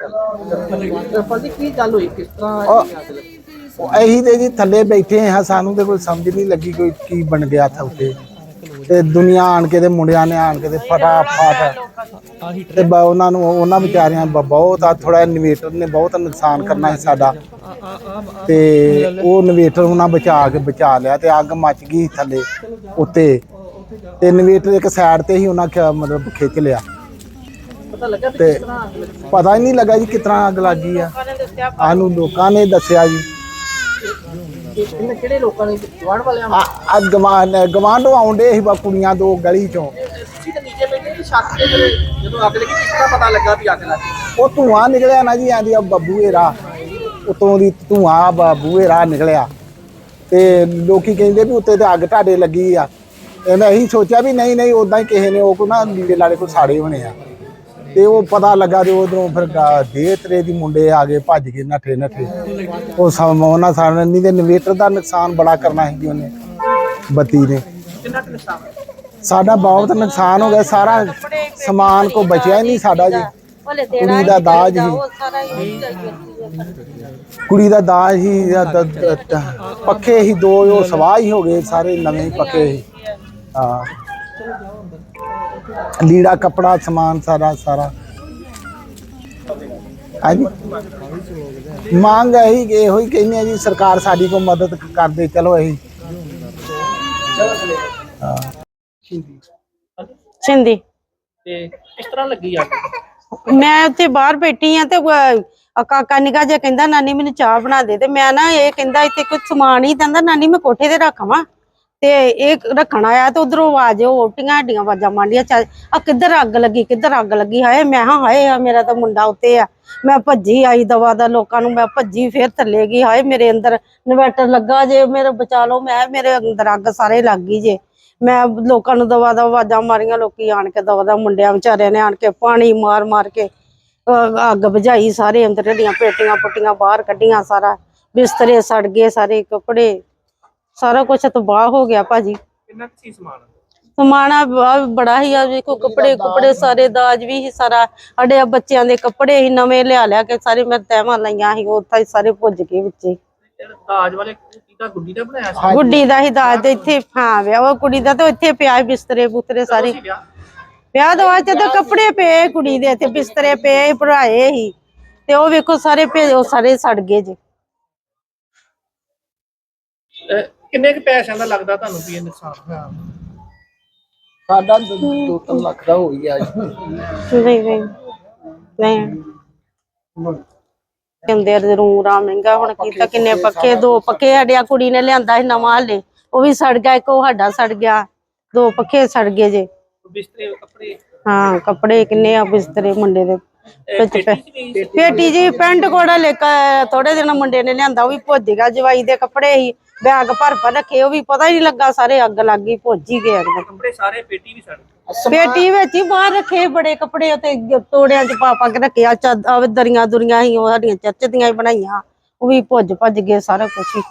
ਭਾਜੀ ਕੀ ਗੱਲ ਹੋਈ? ਕਿਸ ਤਰ੍ਹਾਂ ਉਹ- ਇਹ ਅੱਗ ਲੱਗੀ? ਅਸੀਂ ਤੇ ਜੀ ਥੱਲੇ ਬੈਠੇ ਹਾਂ ਸਾਨੂੰ ਤੇ ਕੋਈ ਸਮਝ ਨਹੀਂ ਲੱਗੀ ਕੋਈ ਕੀ ਬਣ ਗਿਆ ਥਾ ਉੱਤੇ ਤੇ ਦੁਨੀਆ ਆਣ ਕੇ ਤੇ ਮੁੰਡਿਆਂ ਨੇ ਆਣ ਕੇ ਤੇ ਫਟਾਫਟ ਤੇ ਬ- ਉਹਨਾਂ ਨੂੰ ਉਹਨਾਂ ਵਿਚਾਰਿਆਂ ਬ- ਬਹੁਤ ਆ ਥੋੜਾ ਇਨਵੇਟਰ ਨੇ ਬਹੁਤ ਨੁਕਸਾਨ ਕਰਨਾ ਸੀ ਸਾਡਾ। ਤੇ ਉਹ ਇਨਵੇਟਰ ਉਹਨਾਂ ਬਚਾ ਕੇ ਬਚਾ ਲਿਆ ਤੇ ਅੱਗ ਮੱਚ ਗਈ ਥੱਲੇ ਉੱਤੇ। ਤੇ ਇਨਵੇਟਰ ਇੱਕ ਸਾਈਡ ਤੇ ਹੀ ਉਹਨਾਂ ਮਤਲਬ ਖਿੱਚ ਲਿਆ। ਤੇ ਪਤਾ ਹੀ ਨਹੀਂ ਲੱਗਾ ਜੀ ਕਿਤਨਾ ਅੱਗ ਲੱਗ ਆ। ਸਾਨੂੰ ਲੋਕਾਂ ਨੇ ਦੱਸਿਆ ਜੀ। ਕਿਹੜੇ ਲੋਕਾਂ ਨੇ? ਗਵਾਂਢ ਵਾਲਿਆਂ ਨੂੰ? ਆ ਆ ਗਵਾਂਡ ਗਵਾਂਢੋਂ ਆਉਂਦੇ ਸੀ ਬਾ ਕੁੜੀਆਂ ਦੋ ਗਲੀ ਚੋਂ। ਤੁਸੀਂ ਤਾਂ ਨੀਚੇ ਬੈਠੇ ਸੀ ਛੱਤ ਤੇ ਫਿਰ ਜਦੋਂ ਅੱਗ ਲੱਗੀ ਕਿਸ ਤਰ੍ਹਾਂ ਪਤਾ ਲੱਗਾ ਵੀ ਅੱਗ ਲੱਗੀ? ਉਹ ਧੂਆਂ ਨਿਕਲਿਆ ਨਾ ਜੀ ਆਂਦੀ ਆ ਬੱਬੂਏ ਰਾਹ ਉਤੋਂ ਦੀ ਧੂਆਂ ਬੱਬੂਏ ਰਾਹ ਨਿਕਲਿਆ। ਤੇ ਲੋਕੀ ਕਹਿੰਦੇ ਵੀ ਉੱਤੇ ਤੇ ਅੱਗ ਤੁਹਾਡੇ ਲੱਗੀ ਆ। ਤੇ ਮੈਂ ਇਹੀ ਸੋਚਿਆ ਵੀ ਨਹੀਂ ਨਹੀਂ ਉਦਾਂ ਹੀ ਕਿਸੇ ਨੇ ਉਹ ਕੋ ਨਾ ਲੀੜੇ ਲਾੜੇ ਕੋ ਸਾੜੇ ਹੋਣੇ ਆ। ਤੇ ਉਹ ਪਤਾ ਲੱਗਾ ਤੇ ਉਧਰੋਂ ਫਿਰ ਦੇ ਤਰੇ ਦੀ ਮੁੰਡੇ ਆ ਗਏ ਭੱਜ ਕੇ ਨੱਠੇ ਨੱਠੇ। ਉਹ ਸਮ ਉਹਨਾਂ ਸਾਰਿਆਂ ਨੇ ਤੇ ਇਨਵੇਟਰ ਦਾ ਨੁਕਸਾਨ ਬੜਾ ਕਰਨਾ ਸੀ ਜੀ ਉਹਨੇ ਬੱਤੀ ਨੇ। ਕਿੰਨਾ ਨੁਕਸਾਨ? ਸਾਡਾ ਬਹੁਤ ਨੁਕਸਾਨ ਹੋ ਗਿਆ ਸਾਰਾ ਸਮਾਨ ਕੋ ਬਚਿਆ ਹੀ ਨਹੀਂ ਸਾਡਾ ਜੀ। ਕੁੜੀ ਦਾ ਦਾਜ ਹੀ। ਕੁੜੀ ਦਾ ਦਾਜ ਹੀ ਜਾਂ ਦ- ਦ- ਦ- ਪੱਖੇ ਹੀ ਦੋ ਉਹ ਸਵਾਹ ਹੀ ਹੋ ਗਏ ਸਾਰੇ ਨਵੇਂ ਹੀ ਪੱਕੇ ਹੀ। ਹਾਂ। ਲੀੜਾ ਕਪੜਾ ਸਮਾਨ ਸਾਰਾ ਸਾਰਾ। ਹਾਂਜੀ। ਮੰਗ ਇਹੀ ਕਿ ਇਹੋ ਹੀ ਕਹਿੰਦੇ ਆ ਜੀ ਸਰਕਾਰ ਸਾਡੀ ਕੋ ਮਦਦ ਕਰ ਦੇ ਚਲੋ ਇਹੀ। ਹਾਂ ਸਿੰਧੀ। ਤੇ ਕਿਸ ਤਰ੍ਹਾਂ ਲੱਗੀ ਅੱਗ ਮੈਂ ਉੱਥੇ ਬਾਹਰ ਬੈਠੀ ਆ ਤੇ ਅਹ, ਆ ਕਾਕਾ ਨਿਕਾ ਜਿਹਾ ਕਹਿੰਦਾ ਨਾਨੀ ਮੈਨੂੰ ਚਾਹ ਬਣਾ ਦੇ। ਤੇ ਮੈਂ ਨਾ ਇਹ ਕਹਿੰਦਾ ਇੱਥੇ ਕੁਝ ਸਮਾਨ ਹੀ ਕਹਿੰਦਾ ਨਾਨੀ ਮੈਂ ਕੋਠੇ ਤੇ ਰੱਖਾਂ ਤੇ ਇਹ ਰੱਖਣ ਆਇਆ ਤੇ ਉਧਰੋਂ ਆਵਾਜ਼, ਉਹ ਉਲਟੀਆਂ ਹੱਡੀਆਂ ਆਵਾਜ਼ਾਂ ਮਾਂਡੀਆਂ ਚੱਲ ਆ ਕਿੱਧਰ ਅੱਗ ਲੱਗੀ, ਕਿੱਧਰ ਅੱਗ ਲੱਗੀ, ਹਾਏ, ਮੈਂ ਹਾਂ ਹਾਏ ਆ ਮੇਰਾ ਤਾਂ ਮੁੰਡਾ ਉੱਤੇ ਆ, ਮੈਂ ਭੱਜੀ ਆਈ ਦਵਾ ਦਾ ਲੋਕਾਂ ਨੂੰ, ਮੈਂ ਭੱਜੀ ਫੇਰ ਥੱਲੇ ਗਈ, ਹਾਏ, ਮੇਰੇ ਅੰਦਰ ਇਨਵਰਟਰ ਲੱਗਾ ਜੇ, ਮੇਰੇ ਬਚਾ ਲਓ, ਮੈਂ ਮੇਰੇ ਅੰਦਰ ਅੱਗ ਸਾਰੇ ਲੱਗ ਗਈ ਜੇ, ਮੈਂ ਲੋਕਾਂ ਨੂੰ ਦਵਾ ਦਾ ਆਵਾਜ਼ਾਂ ਮਾਰੀਆਂ, ਲੋਕੀ ਆਣ ਕੇ ਦਵਾ ਦਾ ਮੁੰਡਿਆਂ ਵਿਚਾਰਿਆਂ ਨੇ ਆਣ ਕੇ ਪਾਣੀ ਮਾਰ ਮਾਰ ਕੇ ਅੱਗ ਬੁਝਾਈ, ਸਾਰੇ ਅੰਦਰ ਢੀਆਂ ਪੇਟੀਆਂ ਪੁੱਟੀਆਂ ਬਾਹਰ ਕੱਢੀਆਂ ਸਾਰਾ, ਬਿਸਤਰੇ ਸੜ ਗਏ ਸਾਰੇ ਕੱਪੜੇ ਸਾਰਾ ਕੁਝ ਤਬਾਹ ਹੋ ਗਿਆ ਭਾਜੀ। ਕਿੰਨਾ ਕੁ ਸੀ ਸਮਾਨ? ਸਮਾਨਾ ਬ- ਬੜਾ ਹੀ ਆ ਵੇਖੋ ਕੱਪੜੇ ਕੁਪੜੇ ਸਾਰੇ ਦਾਜ ਵੀ ਸੀ ਸਾਰਾ। ਸਾਡੇ ਆ ਬੱਚਿਆਂ ਦੇ ਕੱਪੜੇ ਹੀ ਨਵੇਂ ਲਿਆ ਲਿਆ ਕੇ ਸਾਰੇ ਮੈਂ ਤੈਵਾਂ ਲਈਆਂ ਸੀ ਉੱਥੇ ਹੀ ਸਾਰੇ ਭੁੱਜ ਗਏ ਵਿੱਚੇ। ਤੇ ਦਾਜ ਵਾਲੇ ਕਿਹਦਾ ਗੁੱਡੀ ਦਾ ਬਣਾਇਆ ਸੀ? ਗੁੱਡੀ ਦਾ ਹੀ ਦਾਜ ਤੇ ਇੱਥੇ ਹਾਂ ਵਿਆਹ ਉਹ ਕੁੜੀ ਦਾ ਤਾਂ ਇੱਥੇ ਪਿਆ ਬਿਸਤਰੇ ਬੁਤਰੇ ਸਾਰੇ। ਸੀ ਵਿਆਹ? ਵਿਆਹ ਤੋਂ ਬਾਅਦ ਜਦੋਂ ਕੱਪੜੇ ਪਏ ਕੁੜੀ ਦੇ ਤੇ ਬਿਸਤਰੇ ਪਏ ਭਰਾਏ ਹੀ ਤੇ ਉਹ ਵੇਖੋ ਸਾਰੇ ਭੇ ਉਹ ਸਾਰੇ ਸੜ ਗਏ ਜੀ। ਅਹ ਕਿੰਨੇ ਕੁ ਪੈਸਿਆਂ ਦਾ ਲੱਗਦਾ ਤੁਹਾਨੂੰ ਵੀ ਇਹ ਨੁਕਸਾਨ ਹੋਇਆ? ਸਾਡਾ 2-3 ਲੱਖ ਦਾ ਹੋ ਗਿਆ ਜੀ। ਨਹੀਂ ਨਹੀਂ। ਨਹੀਂ। ਕਹਿੰਦੇ ਆ ਰੂ ਰਾ ਮਹਿੰਗਾ ਹੁਣ ਕੀਤਾ ਕਿੰਨੇ ਪੱਕੇ ਦੋ ਪੱਕੇ ਸਾਡਿਆ ਕੁੜੀ ਨੇ ਲਿਆਂਦਾ ਸੀ ਨਵਾਂ ਹਲੇ। ਉਹ ਵੀ ਸੜ ਗਿਆ ਇੱਕ ਉਹ ਸਾਡਾ ਸੜ ਗਿਆ। ਦੋ ਪੱਕੇ ਸੜ ਗਏ ਜੇ। ਬਿਸਤਰੇ ਕੱਪੜੇ? ਹਾਂ ਕੱਪੜੇ ਕਿੰਨੇ ਆ ਬਿਸਤਰੇ ਮੁੰਡੇ ਦੇ। ਪੇਟੀ ਜੀ ਪੈਂਟ ਕੋੜਾ ਲੈ ਕੇ ਥੋੜੇ ਦਿਨ ਮੁੰਡੇ ਨੇ ਲਿਆਂਦਾ ਉਹ ਵੀ ਭੁੱਜ ਗਿਆ ਜਵਾਈ ਦੇ ਕੱਪੜੇ ਹੀ ਬੈਗ ਭਰ ਭਰ ਰੱਖੇ ਉਹ ਵੀ ਪਤਾ ਹੀ ਨਹੀਂ ਲੱਗਾ ਸਾਰੇ ਅੱਗ ਲੱਗ ਗਈ ਭੁੱਜ ਹੀ ਗਏ ਕੱਪੜੇ ਸਾਰੇ ਪੇਟੀ ਵੀ ਸੜ ਪੇਟੀ ਵਿੱਚ ਹੀ ਬਾਹਰ ਰੱਖੇ ਬੜੇ ਕੱਪੜੇ ਉੱਤੇ ਤੋੜਿਆਂ 'ਚ ਪਾ ਪਾ ਕੇ ਰੱਖਿਆ ਦਰੀਆਂ ਦੁਰੀਆਂ ਹੀ ਉਹ ਸਾਡੀਆਂ ਚਰਚ ਦੀਆਂ ਹੀ ਬਣਾਈਆਂ ਉਹ ਵੀ ਭੁੱਜ ਭੱਜ ਗਏ ਸਾਰਾ ਕੁਝ ਹੀ।